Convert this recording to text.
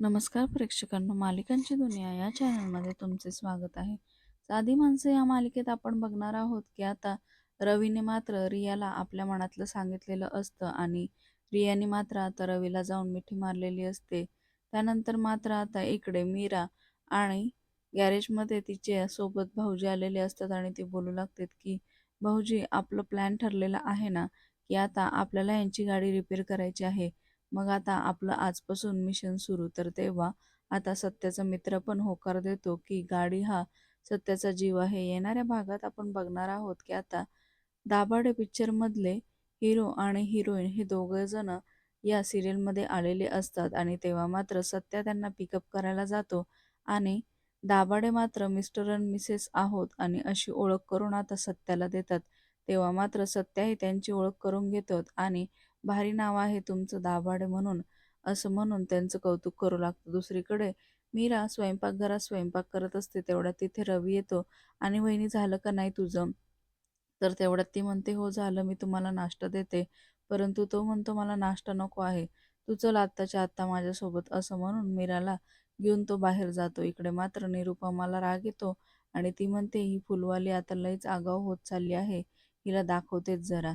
नमस्कार प्रेक्षकांनो मालिकांची दुनिया या चॅनलमध्ये तुमचे स्वागत आहे. साधी माणसं या मालिकेत आपण बघणार आहोत की आता रवीने मात्र रियाला आपल्या मनातलं सांगितलेलं असतं आणि रियाने मात्र आता रवीला जाऊन मिठी मारलेली असते. त्यानंतर मात्र आता इकडे मीरा आणि गॅरेजमध्ये तिच्या सोबत भाऊजी आलेले असतात आणि ती बोलू लागतात की भाऊजी आपलं प्लॅन ठरलेला आहे ना की आता आपल्याला यांची गाडी रिपेअर करायची आहे. मग आता आपलं आजपासून मिशन सुरू. तर तेव्हा आता सत्याचा मित्र पण होकार देतो की गाडी हा सत्याचा जीव आहे. येणाऱ्या भागात आपण बघणार आहोत की आता दाभाडे पिक्चरमधले हिरो आणि हिरोईन हे दोघं जण या सिरियलमध्ये आलेले असतात आणि तेव्हा मात्र सत्या त्यांना पिकअप करायला जातो आणि दाभाडे मात्र मिस्टर अँड मिसेस आहोत आणि अशी ओळख करून आता सत्याला देतात. तेव्हा मात्र सत्याही त्यांची ओळख करून घेतात आणि भारी नाव आहे तुमचं दाभाडे म्हणून असं म्हणून त्यांचं कौतुक करू लागतं. दुसरीकडे मीरा स्वयंपाकघरात स्वयंपाक करत असते तेवढ्यात तिथे रवी येतो. आणि वहिनी झालं का नाही तुझं? तर तेवढ्यात ती म्हणते हो झालं मी तुम्हाला नाश्ता देते. परंतु तो म्हणतो मला नाश्ता नको आहे. तू चल आत्ताच्या आत्ता माझ्यासोबत. असं म्हणून मीराला घेऊन तो बाहेर जातो. इकडे मात्र निरुपमाला राग येतो आणि ती म्हणते ही फुलवाली आता लईच आगाऊ होत चालली आहे. हिला दाखवतेच जरा.